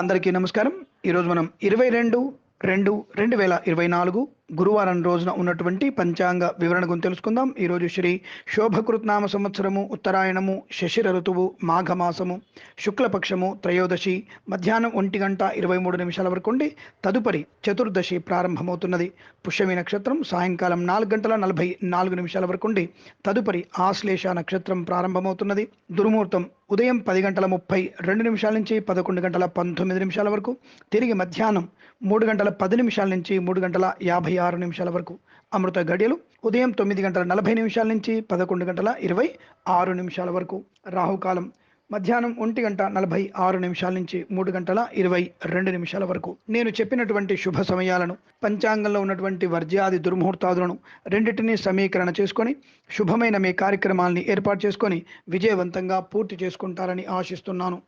అందరికీ నమస్కారం. ఈరోజు మనం ఇరవై రెండు రెండు రెండు వేల ఇరవై నాలుగు గురువారం రోజున ఉన్నటువంటి పంచాంగ వివరణ గురించి తెలుసుకుందాం ఈరోజు శ్రీ శోభకృత్నామ సంవత్సరము ఉత్తరాయణము శశిర ఋతువు మాఘమాసము శుక్లపక్షము త్రయోదశి మధ్యాహ్నం ఒంటి గంట ఇరవై మూడు నిమిషాల వరకు ఉండి తదుపరి చతుర్దశి ప్రారంభమవుతున్నది. పుష్యమి నక్షత్రం సాయంకాలం నాలుగు గంటల నలభై నాలుగు నిమిషాల వరకు ఉండి తదుపరి ఆశ్లేష నక్షత్రం ప్రారంభమవుతున్నది. దుర్ముహూర్తం ఉదయం పది గంటల ముప్పై రెండు నిమిషాల నుంచి పదకొండు గంటల పంతొమ్మిది నిమిషాల వరకు తిరిగి మధ్యాహ్నం మూడు గంటల పది నిమిషాల నుంచి మూడు గంటల యాభై ఆరు నిమిషాల వరకు. అమృత గడియలు ఉదయం తొమ్మిది గంటల నలభై నిమిషాల నుంచి పదకొండు గంటల ఇరవై ఆరు నిమిషాల వరకు. రాహుకాలం మధ్యాహ్నం ఒంటి గంట నలభై ఆరు నిమిషాల నుంచి మూడు గంటల ఇరవై రెండు నిమిషాల వరకు. నేను చెప్పినటువంటి శుభ సమయాలను పంచాంగంలో ఉన్నటువంటి వర్జ్యాది దుర్ముహూర్తాదులను రెండింటినీ సమీకరణ చేసుకొని శుభమైన మీ కార్యక్రమాల్ని ఏర్పాటు చేసుకొని విజయవంతంగా పూర్తి చేసుకుంటారని ఆశిస్తున్నాను.